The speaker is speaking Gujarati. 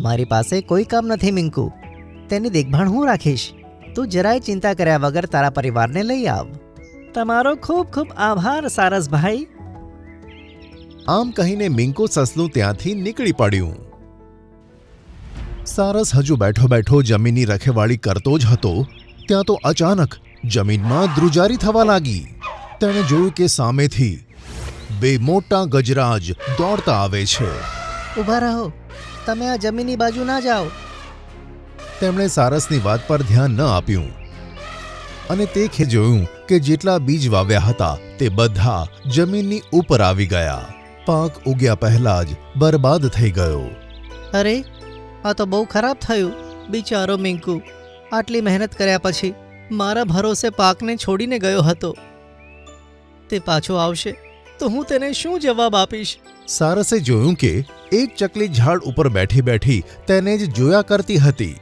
મારી પાસે કોઈ કામ નથી મિંકુ. તેની દેખભાળ હું રાખીશ. તું જરાય ચિંતા કર્યા વગર તારા પરિવારને લઈ આવ. તમારો ખૂબ ખૂબ આભાર સારસભાઈ આમ કહીને મિંકુ સસલું ત્યાંથી નીકળી પડ્યું. સારસ હજુ બેઠો બેઠો જમીનની રખેવાળી કરતો જ હતો ત્યાં તો અચાનક જમીનમાં ધ્રુજારી થવા લાગી. તેણે જોયું કે સામેથી બે મોટા ગજરાજ દોડતા આવે છે. ઊભા રહો. તમે આ જમીનની બાજુ ના જાઓ. તેમણે સારસની વાત પર ધ્યાન ન આપ્યું. અને તે ખે જોયું કે જેટલા બીજ વાવ્યા હતા તે બધા જમીનની ઉપર આવી ગયા. પાક ઉગ્યા પહેલા જ બરબાદ થઈ ગયો. અરે આ તો બહુ ખરાબ થયું બિચારો મિંકુ. આટલી મહેનત કર્યા પછી મારા ભરોસે પાકને છોડીને ગયો હતો. તે પાછો આવશે. તો હું તેને શું જવાબ આપીશ? સારસે જોયું કે એક ચકલી ઝાડ ઉપર બેઠી બેઠી તેને જ જોયા કરતી હતી.